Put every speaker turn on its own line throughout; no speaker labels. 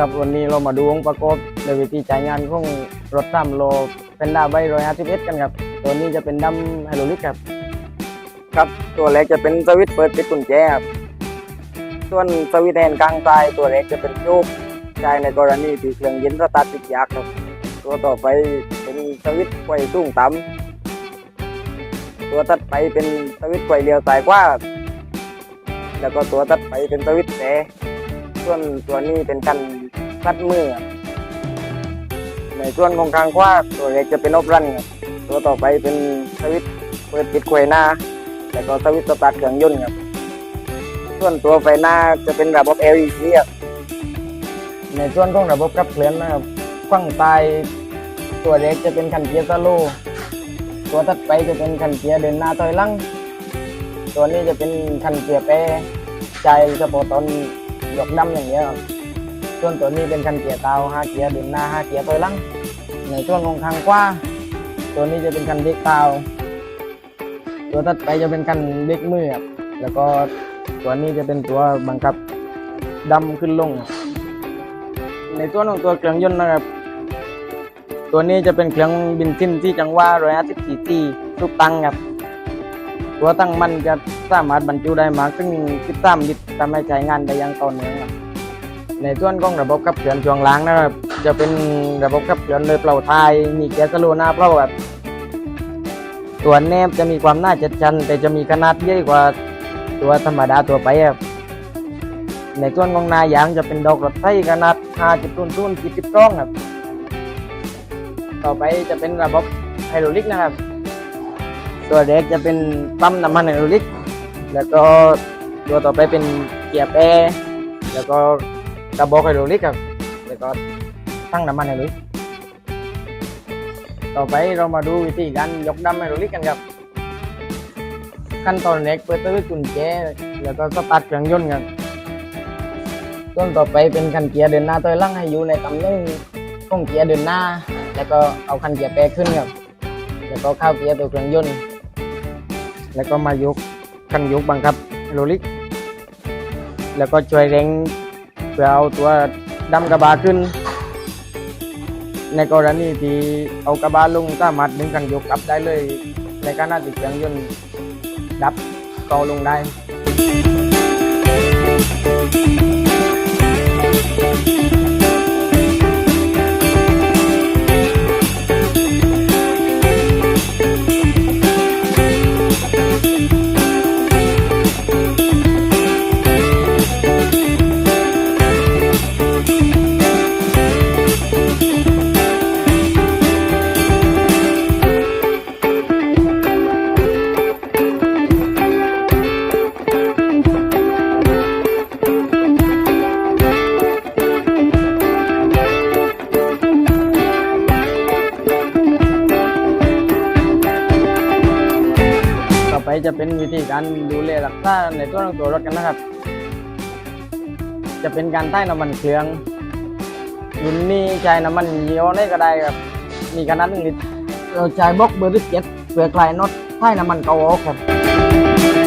ครับวันนี้เรามาดูองค์ประกอบในวิธีจ่ายงานของรถตามโลเป็นดาใบร้อยห้าสิบเอ็ดกันครับ ตัวนี้จะเป็นดัมไฮโดรลิกครับ ครับตัวแรกจะเป็นสวิตช์เปิดปิดกุญแจครับส่วนสวิตช์แฮนกลางซ้ายตัวแรกจะเป็นโชคใช้ในกรณีที่เครื่องเย็นสตาร์ทติดยากครับ ตัวต่อไปเป็นสวิตช์ไฟสูงต่ำตัวถัดไปเป็นสวิตช์ไฟเลี้ยวซ้ายขวาแล้วก็ตัวถัดไปเป็นสวิตช์แต่ส่วนตัวนี้เป็นกัน คัดมือในส่วนของกลางขวาตัวแรกจะเป็นออฟรันครับตัวต่อไปเป็นสวิตเปิดปิดไขว้หน้า แล้วก็สวิตสตาร์ทเครื่องยนต์ครับ ส่วนตัวไฟหน้าจะเป็นระบบ LED ครับในส่วนของระบบขับเคลื่อนนะครับฝั่งซ้ายตัวเล็กจะเป็นคันเกียร์สโลตัวถัดไปจะเป็นคันเกียร์เดินหน้าถอยหลังตัวนี้จะเป็นคันเกียร์แปรใจเฉพาะตอนยกดำอย่างเงี้ยครับ ส่วนตัวนี้เป็นคันเกียร์เตาห้าเกียร์ดินหน้าห้าเกียร์ถอยหลังในช่วงของทางขวาตัวนี้จะเป็นคันเด็กเตาตัวถัดไปจะเป็นคันเด็กมือครับแล้วก็ตัวนี้จะเป็นตัวบังคับดำขึ้นลง ในตัวของตัวเครื่องยนต์นะครับ ตัวนี้จะเป็นเครื่องบินซินที่จังหวะร้อยห้าสิบสี่ตีทุกตังครับ ตัวตั้งมันจะสามารถบรรจุได้มากถึงสิบสามลิตรทำให้ใช้งานได้อย่างต่อเนื่องครับ ในส่วนของระบบขับเคลื่อนช่วงล่างนะครับ จะเป็นระบบขับเคลื่อนเลยเปล่าทาย มีเกียร์สโลนาเปล่าครับตัวแนบจะมีความหน้าจัดชัน แต่จะมีขนาดใหญ่กว่าตัวธรรมดาตัวไปครับในส่วนของนายางจะเป็นดอกรถไฟขนาด5.00 40ร่องครับ ต่อไปจะเป็นระบบไฮดรอลิกนะครับ ตัวแรกจะเป็นปั๊มน้ำมันไฮดรอลิก แล้วก็ตัวต่อไปเป็นเกียร์แปรแล้วก็ กระบอกไฮดรลิกครับแล้วก็ตั้งน้ำมันไฮดรลิกต่อไปเรามาดูวิธีการยกดัมไฮดรลิกกันครับ ขั้นตอนแรกเปิดตู้กุญแจแล้วก็สตาร์ทเครื่องยนต์ครับส่วนต่อไปเป็นคันเกียร์เดินหน้าตัวหลังให้อยู่ในตำแหน่งของเกียร์เดินหน้า แล้วก็เอาคันเกียร์แปรขึ้นครับแล้วก็เข้าเกียร์ตัวเครื่องยนต์ แล้วก็มายกคันยกบังคับไฮดรลิก แล้วก็ช่วยเร่ง พื่อเอาตัวดัมกระบะขึ้น ในกรณีที่เอากระบะลงสามารถดึงกันยกกลับได้เลย ในการติดเครื่องยนต์ดับก็ลงได้ ไปจะเป็นวิธีการดูแลรักษาในตัวของตัวรถกันนะครับ จะเป็นการใต้น้ำมันเครื่องรุ่นนี้ใช้น้ำมันยี่ห้อไหนก็ได้ครับมีขนาดหนึ่งลิตรเราใช้บล็อกเบอร์ที่เจ็ดเพื่อคลายน็อตใต้น้ำมันเก่าออกครับ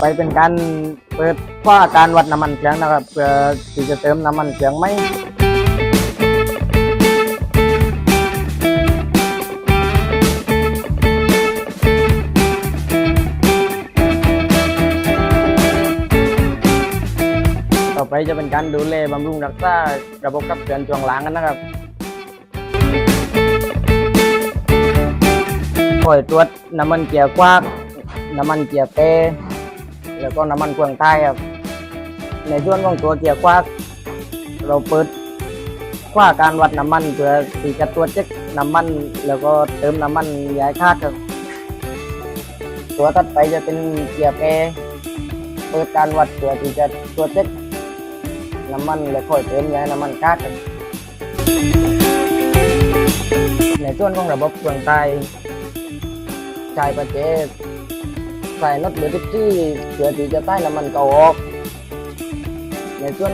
ไปเป็นการเปิดว่าการวัดน้ำมันเครื่องนะครับเพื่อที่จะเติมน้ำมันเครื่องไหมต่อไปจะเป็นการดูแลบำรุงรักษาระบบขับเคลื่อนช่วงหลังกันนะครับคอยตรวจน้ำมันเกียร์กว้างน้ำมันเกียร์เปร แล้วก็น้ำมันเครื่องใต้ครับในส่วนของตัวเกียร์กว้าเราเปิดกว่าการวัดน้ำมันเพื่อที่จะตรวจเช็คน้ำมัน แล้วก็เติมน้ำมันยายคาดครับตัวถัดไปจะเป็นเกียร์เปรเปิดการวัดเพื่อที่จะตรวจเช็คน้ำมันและค่อยเติมยายน้ำมันคาดครับในส่วนของระบบเครื่องใต้ใช้ประเจ ใส่น็อตเบอร์ที่เพื่อที่จะใต้น้ำมันเก่าออกในส่วน